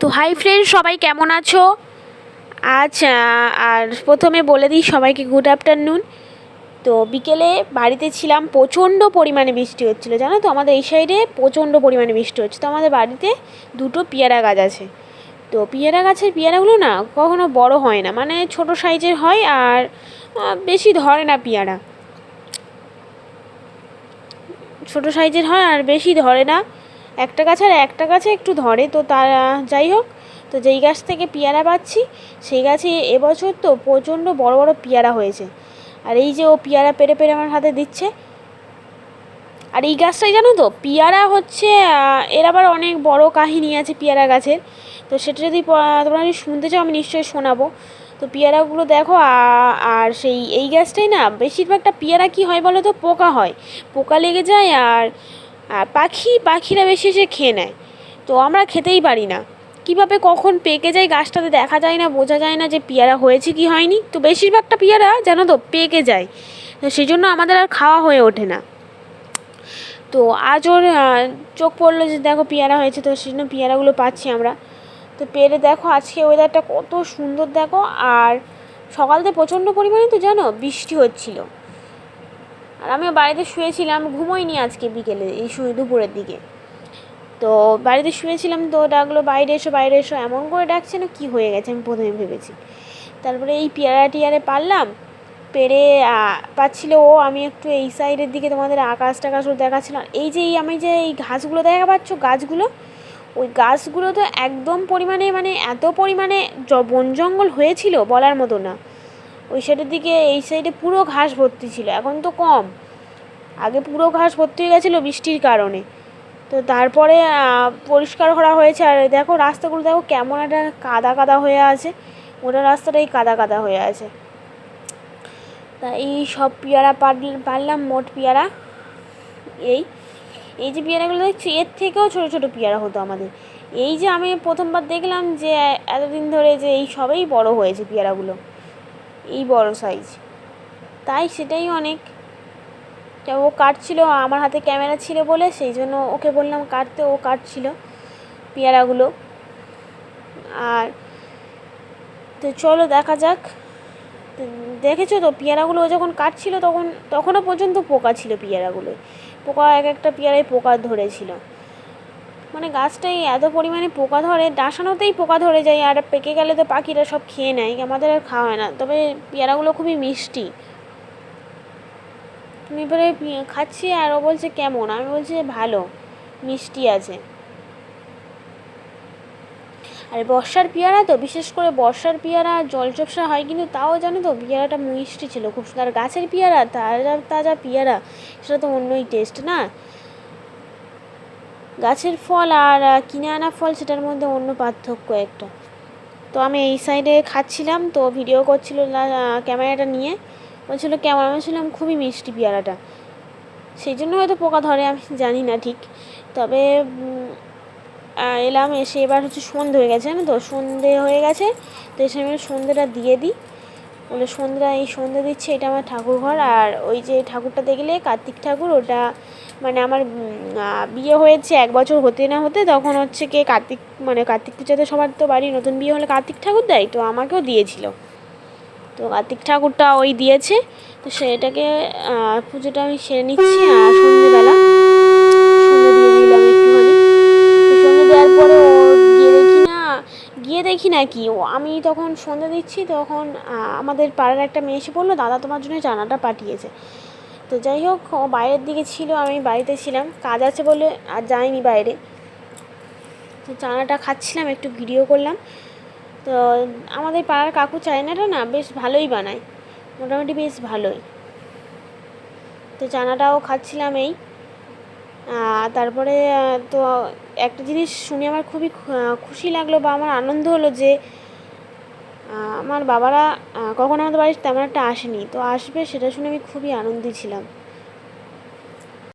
তো hi friend সবাই কেমন আছো? আজ আর প্রথমে বলে দিই সবাইকে গুড আফটারনুন তো বিকেলে বাড়িতে ছিলাম, প্রচণ্ড পরিমাণে বৃষ্টি হচ্ছিল, জানো তো? আমাদের এই সাইডে প্রচণ্ড পরিমাণে বৃষ্টি হচ্ছে। তো আমাদের বাড়িতে দুটো পেয়ারা গাছ আছে। তো পেয়ারা গাছের পেয়ারাগুলো না কখনো বড় হয় না মানে ছোট সাইজের হয় আর বেশি ধরে না পেয়ারা। ছোট সাইজের হয় আর বেশি ধরে না। একটা গাছ আর একটা গাছে একটু ধরে। তো তারা যাই হোক, তো যেই গাছ থেকে পেয়ারা পাচ্ছি, সেই গাছে এবছর তো প্রচণ্ড বড় বড় পেয়ারা হয়েছে। আর এই যে ও পেয়ারা পেরে পেরে আমার হাতে দিচ্ছে। আর এই গাছটাই জানো তো, পেয়ারা হচ্ছে এর আবার অনেক বড় কাহিনী আছে পেয়ারা গাছের। তো সেটা যদি তোমরা যদি শুনতে চাও, আমি নিশ্চয়ই শোনাবো। তো পেয়ারাগুলো দেখো আর সেই, এই গাছটাই না, বেশিরভাগটা পেয়ারা কি হয় বলো তো? পোকা হয়। পোকা লেগে যায় আর আর পাখি, পাখিরা বেশি এসে খেয়ে নেয়। তো আমরা খেতেই পারি না। কীভাবে কখন পেকে যায় গাছটাতে দেখা যায় না, বোঝা যায় না যে পেয়ারা হয়েছে কি হয়নি। তো বেশিরভাগটা পেয়ারা জানো তো পেকে যায়। তো সেই জন্য আমাদের আর খাওয়া হয়ে ওঠে না। তো আজ ওর চোখ পড়ল যে দেখো পেয়ারা হয়েছে, তো সেই জন্য পেয়ারাগুলো পাচ্ছি আমরা। তো পেরে দেখো আজকে ওয়েদারটা কত সুন্দর দেখো। আর সকাল থেকে প্রচণ্ড পরিমাণে তো জানো বৃষ্টি হচ্ছিল। আর আমি বাড়িতে শুয়েছিলাম, ঘুমোইনি আজকে বিকেলে, এই দুপুরের দিকে। তো বাড়িতে শুয়েছিলাম তো ডাকলো, বাইরে এসো বাইরে এসো। এমন করে ডাকছে না কী হয়ে গেছে, আমি প্রথমে ভেবেছি। তারপরে এই পেয়ারা টিয়ারে পারলাম, পেরে পাচ্ছিল ও, আমি একটু এই সাইডের দিকে তোমাদের আকাশ টাকাশও দেখাচ্ছিলাম। এই যে এই, আমি যে এই ঘাসগুলো দেখা পাচ্ছ, গাছগুলো, ওই গাছগুলো তো একদম পরিমাণে মানে এত পরিমাণে বন জঙ্গল হয়েছিল বলার মতো না। ওই সাইডের দিকে, এই সাইডে পুরো ঘাস ভর্তি ছিল, এখন তো কম। আগে পুরো ঘাস ভর্তি হয়ে গেছিল বৃষ্টির কারণে। তো তারপরে পরিষ্কার করা হয়েছে, আর দেখো রাস্তাগুলো, দেখো কেমন একটা কাদা কাদা হয়ে আছে। ওটা রাস্তাটাই কাদা কাদা হয়ে আছে। তা এই সব পেয়ারা পারল- পারলাম মোট পেয়ারা। এই এই যে পেয়ারাগুলো দেখছি, এর থেকেও ছোট ছোট পেয়ারা হতো আমাদের। এই যে আমি প্রথমবার দেখলাম যে, এতদিন ধরে যে এই সবেই বড় হয়েছে পেয়ারাগুলো। এই বড় সাইজ তাই সেটাই অনেক। ও কাটছিল, আমার হাতে ক্যামেরা ছিল বলে সেই জন্য ওকে বললাম কাটতে, ও কাটছিল পেয়ারাগুলো। আর তো চলো দেখা যাক। দেখেছ তো, পেয়ারাগুলো ও যখন কাটছিল তখন, তখনও পর্যন্ত পোকা ছিল পেয়ারাগুলো পোকা এক একটা পেয়ারায় পোকা ধরেছিল। মানে গাছটাই এত পরিমাণে পোকা ধরে, ডাসানোতেই পোকা ধরে যায় আর পেকে গেলে তো পাখিরা সব খেয়ে নেয়, আমাদের আর খাওয়া হয় না। তবে পেয়ারাগুলো খুবই মিষ্টি। এবারে খাচ্ছি আর ও বলছে কেমন? আমি বলছি ভালো, মিষ্টি আছে। আর বর্ষার পেয়ারা তো, বিশেষ করে বর্ষার পেয়ারা জলচপসা হয়, কিন্তু তাও জানো তো পেয়ারাটা মিষ্টি ছিল, খুব সুন্দর। গাছের পেয়ারা, তাজা তাজা পেয়ারা, সেটা তো অন্যই টেস্ট না? গাছের ফল আর কিনে আনা ফল, সেটার মধ্যে অন্য পার্থক্য একটা। তো আমি এই সাইডে খাচ্ছিলাম, তো ভিডিও করছিল ক্যামেরাটা নিয়ে। বলছিল আমি বলছিলাম, খুবই মিষ্টি পেয়ারাটা। সেই জন্য হয়তো পোকা ধরে, আমি জানি না ঠিক। তবে এলাম, এসে এবার হচ্ছে সন্ধে হয়ে গেছে, জানো তো? সন্ধে হয়ে গেছে, তো এসে আমি সন্ধেটা দিয়ে দিই। বলে, সন্ধ্যা, এই সন্ধে দিচ্ছে, এটা আমার ঠাকুর ঘর আর ওই যে ঠাকুরটা দেখলে, কার্তিক ঠাকুর, ওটা মানে আমার বিয়ে হয়েছে এক বছর হতে না হতে, তখন হচ্ছে কে কার্তিক মানে কার্তিক পুজোতে সবার তো বাড়ি নতুন বিয়ে হলে কার্তিক ঠাকুর দেয়, তো আমাকেও দিয়েছিল। তো কার্তিক ঠাকুরটা ওই দিয়েছে, তো সেটাকে পুজোটা আমি সেরে নিচ্ছি, আর গিয়ে দেখি কি আমি তখন সন্ধে দিচ্ছি, তখন আমাদের পাড়ার একটা মেয়ে এসে বলল, দাদা তোমার জন্য জানাটা পাঠিয়েছে। তো যাই হোক, ও বাইরের দিকে ছিল, আমি বাড়িতে ছিলাম, কাজ আছে বলে আর যাইনি বাইরে। তো চানাটা খাচ্ছিলাম, একটু ভিডিও করলাম। তো আমাদের পাড়ার কাকু চায়নাটা না বেশ ভালোই বানায়, মোটামুটি বেশ ভালোই। তো চানাটাও খাচ্ছিলাম এই। তারপরে তো একটা জিনিস শুনে আমার খুবই খুশি লাগল বা আমার আনন্দ হলো যে আমার বাবারা কখনো আমাদের বাড়ির তেমন একটা আসেনি। তো আসবে সেটা শুনে আমি খুবই আনন্দিত ছিলাম।